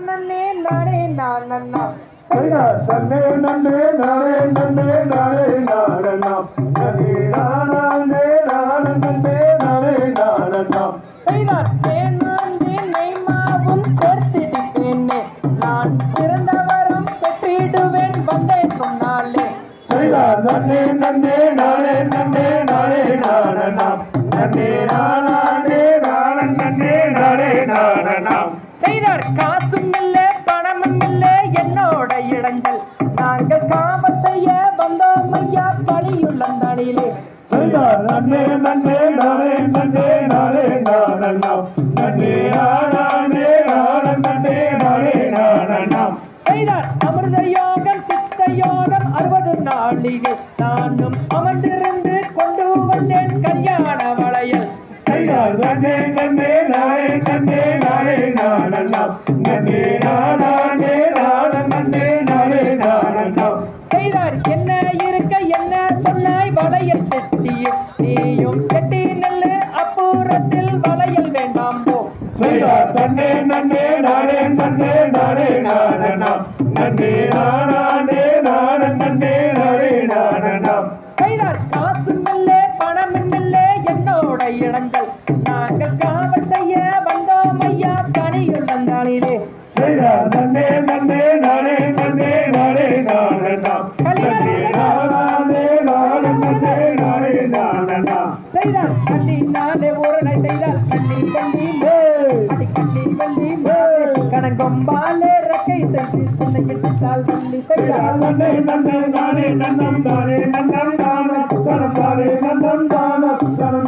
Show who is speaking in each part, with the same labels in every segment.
Speaker 1: நன்னே நானே நான் நன்னா.
Speaker 2: தன்னே நன்னே நானே நன்னே நானே நாடனாம் நன்னே. நானே நானே நன்னே நானே நாடனாம்
Speaker 1: செய்தார் தேனாந்தே நெய்மாவும் சேர்த்திடுவேனே நான் சிறந்தவரம் பெற்றிடுவேன் வந்தேன் முன்னாலே
Speaker 2: சரியா நன்னே நன்னே நானே நன்னே நானே நாடனாம் நன்னே. நானே நானே
Speaker 1: இடங்கள் நாங்கள் காம செய்ய வந்தோம் ஐயா பணியுள்ளந்தனிலே
Speaker 2: சரியா நன்னே நன்னே நானே நன்னே நானே நாடனாம் நன்னே நானே நானே நன்னே நானே நாடனாம்
Speaker 1: செய்தார் அமிர்த யோகம் சித்த யோகம் அறுபது நாளிகை நானும் அமர்ந்திருந்து கொண்டு வந்தேன் கல்யாண வளையல்.
Speaker 2: ஐயா, நன்னே, நன்னே, நானே, நன்னே,
Speaker 1: என்ன இருக்க என்ன சொன்னாய் வளையல் செட்டியும் நீயும் செட்டி நெல்லு அப்புறத்தில் வளையல் வேண்டாம் போ
Speaker 2: ஐயா, நன்னே, நன்னே, நானே, நன்னே, நானே, நானண்ணாம். நன்னே, நானானே, நான, நன்னே, நானே, நானண்ணாம்.
Speaker 1: செய்தார் காசும் இல்லை பணமும் இல்லை என்னோட இடங்கள் நாங்கள் செய்தார் கண்ணி நானே உருளை செய்தால் கண்ணி கண்ணி அடி கண்ணி கண்ணி கணங்கொம்பாலே ரெக்கை செய்து சின்ன கிட்டால் கண்ணி செய்தார்
Speaker 2: நன்னே, நன்னே, நானே, நன்னம் தானே, நன்னம் தானா, தனம் தானே, நன்னம் தானா,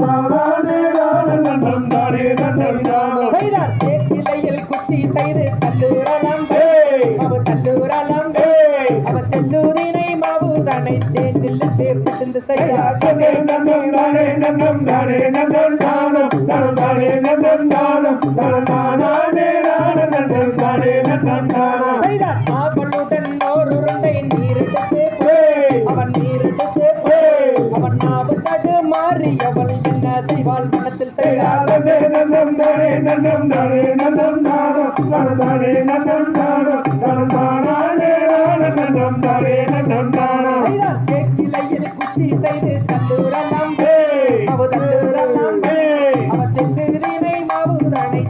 Speaker 2: தானானே, நானே, நன்னம் தானே, நன்னம் தானா.
Speaker 1: செய்தார் தேக்கிலையில் குச்சி செய்து கல்லூரலாம்
Speaker 2: ஏய்,
Speaker 1: அவர் கல்லூரலாம்
Speaker 2: ஏய்,
Speaker 1: அவர் செல்லூரினை மாவுதனை தேர்ந்தில் சேர்த்து செய்தார்
Speaker 2: நன்னம் தானே, நன்னம் தானே, நன்னம்
Speaker 1: அவன் நீரெடுத்து அவன் நாவு தடு அவள் என்ன செய்வாள் மனத்தில் தேக்கிலையில் குச்சி செய்து கல்லூரலாம்
Speaker 2: ஏய்,
Speaker 1: அவர் கல்லூரலாம்
Speaker 2: ஏய், தானே,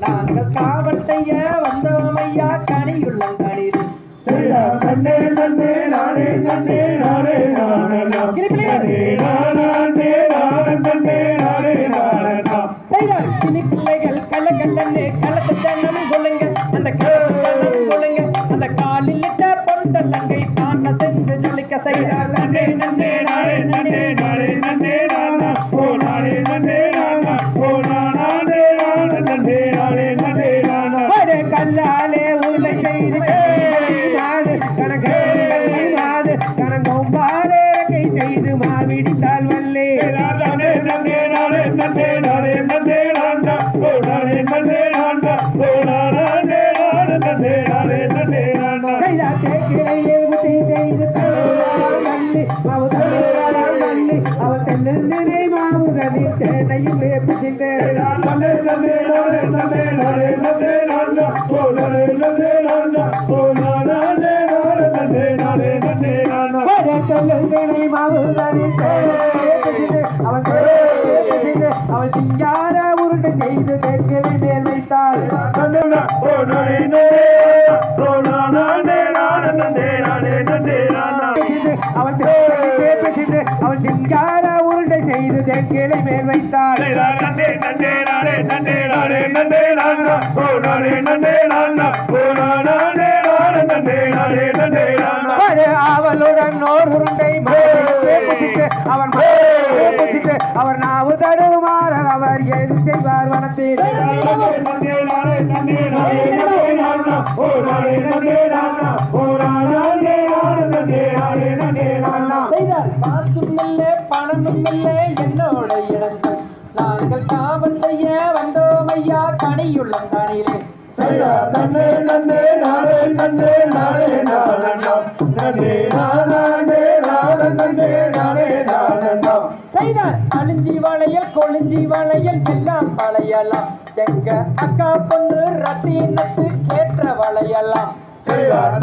Speaker 1: நாங்கள் காவல் செய்ய வந்தோம் ஐயா
Speaker 2: நானே, நானே,
Speaker 1: செய்து மாவிடித்தால் வல்லே
Speaker 2: நானே, நன்னே, நானே, நன்னே, நானே, நன்னே, நானா. ஓ, நானே, நன்னே, நானா. ஓ, நானானே, நானே, நன்னே, நானே, நன்னே, நானா.
Speaker 1: கைலா தேக்கிலையே முத்தி செய்து தள்ளி அவ தள்ளுறாள் வள்ளி அவ தென்னந்தினை மாவுதனில் சேனையில் வேப்பிச்சின்றேன்
Speaker 2: நன்னே, நன்னே, நானே, நன்னே, நானே, நன்னே, நானா. ஓ, நானே, நன்னே, நானா. ஓ, நானானே, நானே, நன்னே, நானே, நன்னே, நானா.
Speaker 1: தென்னந்தினை மாவுதனில் அவன் அவள் சிங்கார உருண்டை செய்து தேக்கிலை மேல் வைத்தாள். அவன் பேசிட்டு அவன் சிங்கார உருண்டை செய்து தேக்கிலை மேல் வைத்தாள்
Speaker 2: நன்னே, நன்னே, நானே, நன்னே, நானே, நன்னே, நானா. ஓ, நானே, நன்னே,
Speaker 1: அவன் அவர் நாவு தடுமாற அவர் எழுதி செய்வார் வனத்தில்? பணமும் இல்லை என்னோட இழந்தோம் நாங்கள் காவல் செய்ய வந்தோம் ஐயா கனியுள்ள
Speaker 2: கனியிலே நன்னே நன்னே நானே நன்னே நானே நானே நானே
Speaker 1: வளையல் கொழுஞ்சி வளையல் சின்னம் வளையலாம். எங்க அக்கா பொண்ணு ரத்தினத்து ஏற்ற வளையலாம்.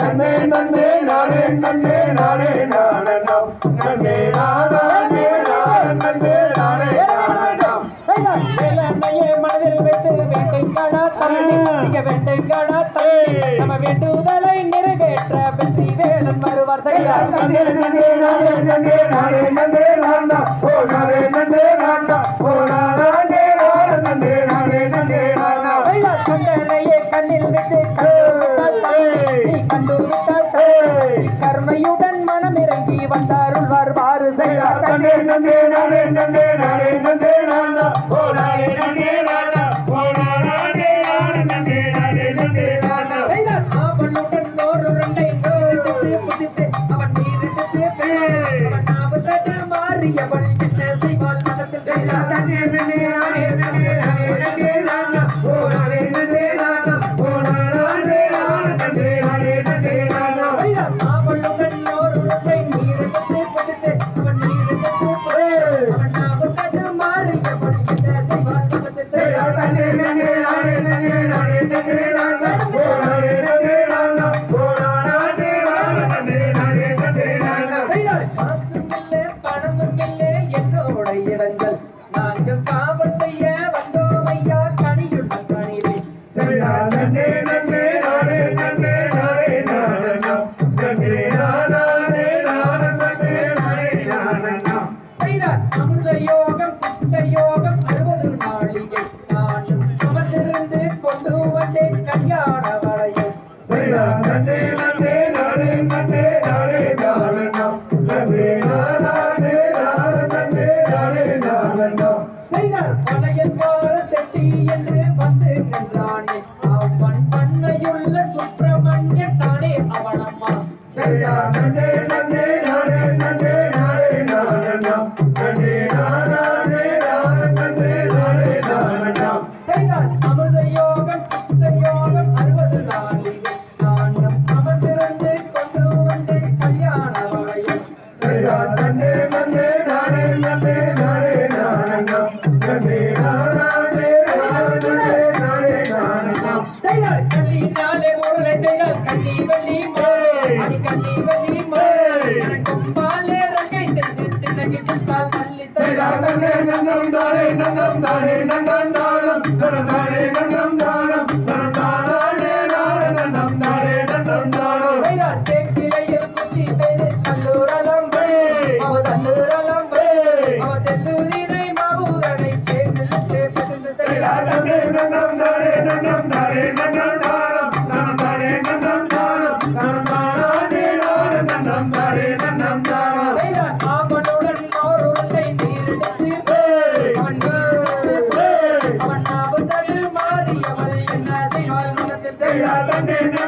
Speaker 2: நன்னே நன்னே நானே நன்னே நானே நானம் நன்னே நானே நன்னே
Speaker 1: வேண்டுதலை நிறை கட்ட வெற்றி வேதம் வருவார் கண்டனையே கண்ணில் விட்டு கண்டு கர்மையுடன் மனம் இறங்கி வந்தாருள்வார் வாரு செய்யார் தானே நங்கம் தானே
Speaker 2: நங்கம் தானம் தானே நங்கம் தானம் Yeah,